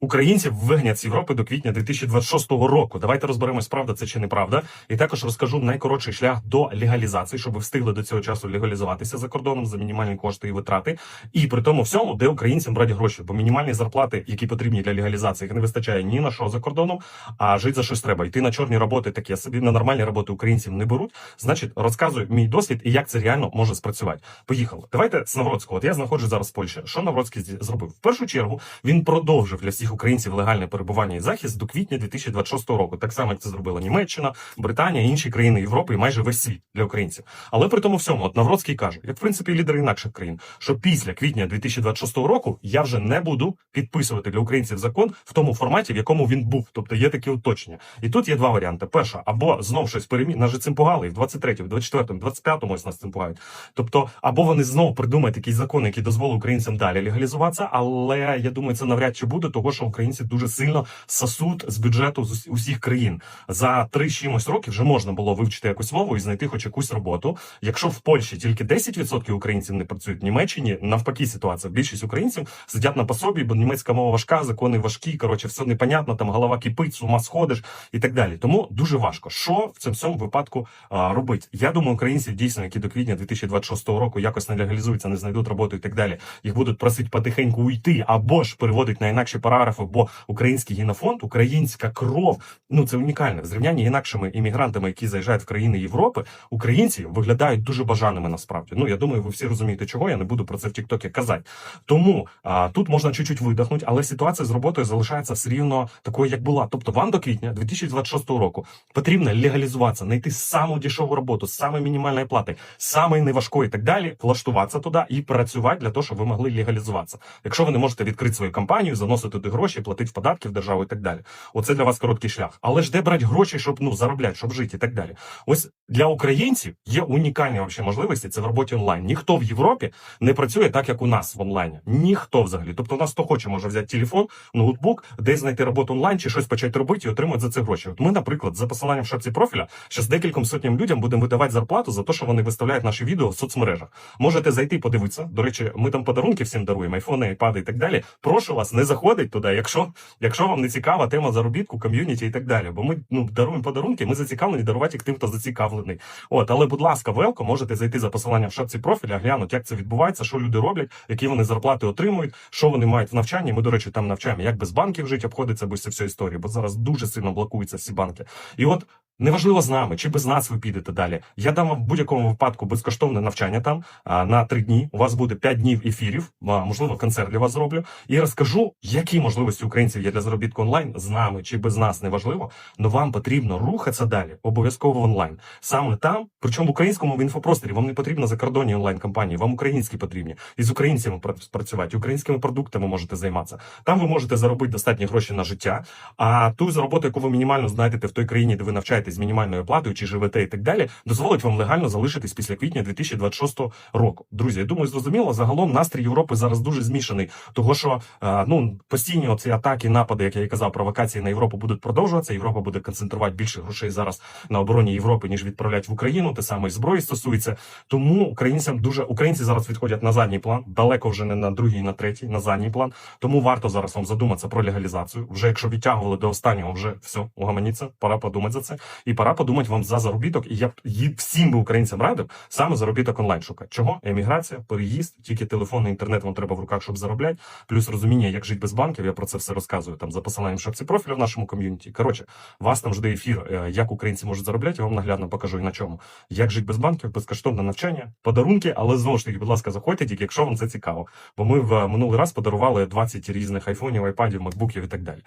Українців вигнять з Європи до квітня 2026 року. Давайте розберемось, правда це чи неправда. І також розкажу найкоротший шлях до легалізації, щоб ви встигли до цього часу легалізуватися за кордоном за мінімальні кошти і витрати. І при тому всьому, де українцям брати гроші, бо мінімальні зарплати, які потрібні для легалізації, їх не вистачає ні на що за кордоном, а жити за щось треба. Йти на чорні роботи такі собі на нормальні роботи українців не беруть. Значить, розказую мій досвід і як це реально може спрацювати. Поїхали. Давайте з Навроцького. От я знаходжусь зараз в Польщі. Що Навроцький зробив? В першу чергу він продовжив для всіх українців легальне перебування і захист до квітня 2026 року. Так само, як це зробила Німеччина, Британія, інші країни Європи і майже весь світ для українців. Але при тому всьому, от Навроцький каже, як в принципі лідери інакших країн, що після квітня 2026 року я вже не буду підписувати для українців закон в тому форматі, в якому він був. Тобто є такі уточнення. І тут є два варіанти: перша, або знов щось перемі... Нас же цим пугали і в 23-му, 24-му, 25-му ось нас цим пугають. Тобто, або вони знову придумають якийсь закон, який дозволить українцям далі легалізуватися, але я думаю, це навряд чи буде, того що українці дуже сильно сасуть з бюджету з ус- усіх країн. За три чимось років вже можна було вивчити якусь мову і знайти хоч якусь роботу. Якщо в Польщі тільки 10% українців не працюють в Німеччині, навпаки, ситуація. Більшість українців сидять на пособі, бо німецька мова важка, закони важкі. Коротше, все непонятно, там голова кипить, з ума сходиш і так далі. Тому дуже важко. Що в цьому випадку а, робити? Я думаю, українців дійсно, які до квітня 2026 року якось не легалізуються, не знайдуть роботу і так далі. Їх будуть просити потихеньку уйти або ж переводить на інакші параграфи, бо український генофонд, українська кров, ну це унікальне. В зрівнянні інакшими іммігрантами, які заїжджають в країни Європи, українці виглядають дуже бажаними насправді. Ну я думаю, ви всі розумієте, чого я не буду про це в Тіктокі казати. Тому а, тут можна чуть-чуть видихнути, але ситуація з роботою залишається все рівно такою, як була. Тобто, вам до квітня 2026 року потрібно легалізуватися, знайти саму дешеву роботу, саме мінімальної плати, саме неважкої і так далі, влаштуватися туди і працювати для того, щоб ви могли легалізуватися. Якщо ви не можете відкрити свою компанію, заносити туди гроші, платити податки в державу і так далі. Оце для вас короткий шлях. Але ж де брати гроші, щоб ну заробляти, щоб жити і так далі. Ось для українців є унікальні вообще можливості. Це в роботі онлайн. Ніхто в Європі не працює так, як у нас в онлайні. Ніхто взагалі. Тобто, у нас хто хоче, може взяти телефон, ноутбук, десь знайти роботу онлайн чи щось почати робити і отримати за це гроші. От ми, наприклад, за посиланням в шапці профіля, зараз декільком сотням людям будемо видавати зарплату за те, що вони виставляють наші відео в соцмережах. Можете зайти подивитися. До речі, ми там подарунки всім даруємо, айфони, айпади і так далі. Прошу вас, не заходить туди, якщо, якщо вам не цікава тема заробітку, ком'юніті і так далі. Бо ми ну даруємо подарунки, ми зацікавлені дарувати їх тим, хто зацікавлений. От, але, будь ласка, велко, можете зайти за посиланням в шапці профіля, глянути, як це відбувається, що люди роблять, які вони зарплати отримують, що вони мають в навчанні. Ми, до речі, там навчаємо, як без банків жити, обходиться без цієї історії, бо зараз дуже сильно блокуються всі банки. І от Неважливо з нами чи без нас ви підете далі. Я дам вам в будь-якому випадку безкоштовне навчання там на три дні. У вас буде п'ять днів ефірів, можливо, концерт для вас зроблю. І розкажу, які можливості українців є для заробітку онлайн з нами чи без нас, неважливо. але вам потрібно рухатися далі, обов'язково онлайн. Саме там, причому в українському в інфопросторі, вам не потрібно закордонні онлайн компанії, вам українські потрібні. І з українцями пра- працювати, українськими продуктами можете займатися. Там ви можете заробити достатні гроші на життя. А ту з роботу, яку ви мінімально знайдете в той країні, де ви з мінімальною платою чи живете і так далі, дозволить вам легально залишитись після квітня 2026 року. Друзі, я думаю, зрозуміло. Загалом настрій Європи зараз дуже змішаний, того що е, ну постійні оці атаки, напади, як я і казав, провокації на Європу будуть продовжуватися. Європа буде концентрувати більше грошей зараз на обороні Європи, ніж відправлять в Україну. Те саме і зброї стосується. Тому українцям дуже українці зараз відходять на задній план, далеко вже не на другий, на третій, на задній план. Тому варто зараз вам задуматися про легалізацію. Вже якщо відтягували до останнього, вже все, угаманіться, пора подумати за це. І пора подумати вам за заробіток. І я б всім би українцям радив саме заробіток онлайн шукати. Чого? Еміграція, переїзд, тільки телефон і інтернет вам треба в руках, щоб заробляти. Плюс розуміння, як жити без банків. Я про це все розказую там за посиланням шапці профілю в нашому ком'юніті. Коротше, вас там жде ефір, е, як українці можуть заробляти. Я вам наглядно покажу і на чому. Як жити без банків, безкоштовне навчання, подарунки, але знову ж таки, будь ласка, заходьте, тільки якщо вам це цікаво. Бо ми в е, минулий раз подарували 20 різних айфонів, айпадів, макбуків і так далі.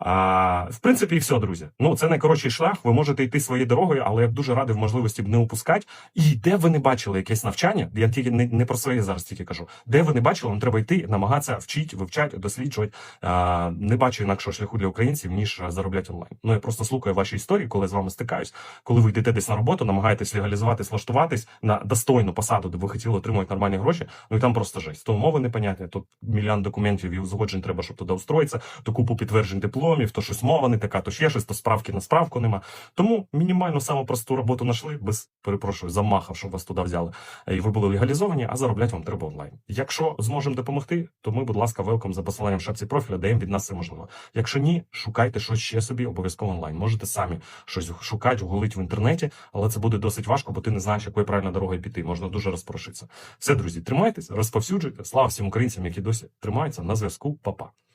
А, в принципі, і все, друзі. Ну, це найкоротший шлях. Ви можете йти своєю дорогою, але я б дуже радий в можливості б не упускати. І де ви не бачили якесь навчання, я тільки не, не про своє зараз тільки кажу. Де ви не бачили, вам треба йти, намагатися вчити, вивчати, досліджувати. А, не бачу інакшого шляху для українців, ніж заробляти онлайн. Ну я просто слухаю ваші історії, коли з вами стикаюсь. Коли ви йдете десь на роботу, намагаєтесь легалізуватись, влаштуватись на достойну посаду, де ви хотіли отримувати нормальні гроші. Ну і там просто жесть. То умови непонятні, тут мільйон документів і узгоджень треба, щоб туди устроїтися, то купу підтверджень дипломів, то щось мова не така, то ще щось, то справки на справку нема. Тому Тому мінімально саму просту роботу знайшли, без перепрошую, замахав, щоб вас туди взяли. І ви були легалізовані, а заробляти вам треба онлайн. Якщо зможемо допомогти, то ми, будь ласка, велком за посиланням в шапці профіля, даємо від нас все можливо. Якщо ні, шукайте щось ще собі обов'язково онлайн. Можете самі щось шукати, гуглить в інтернеті, але це буде досить важко, бо ти не знаєш, якою правильно дорогою піти. Можна дуже розпрошитися. Все, друзі, тримайтесь, розповсюджуйте. Слава всім українцям, які досі тримаються на зв'язку. Па-па.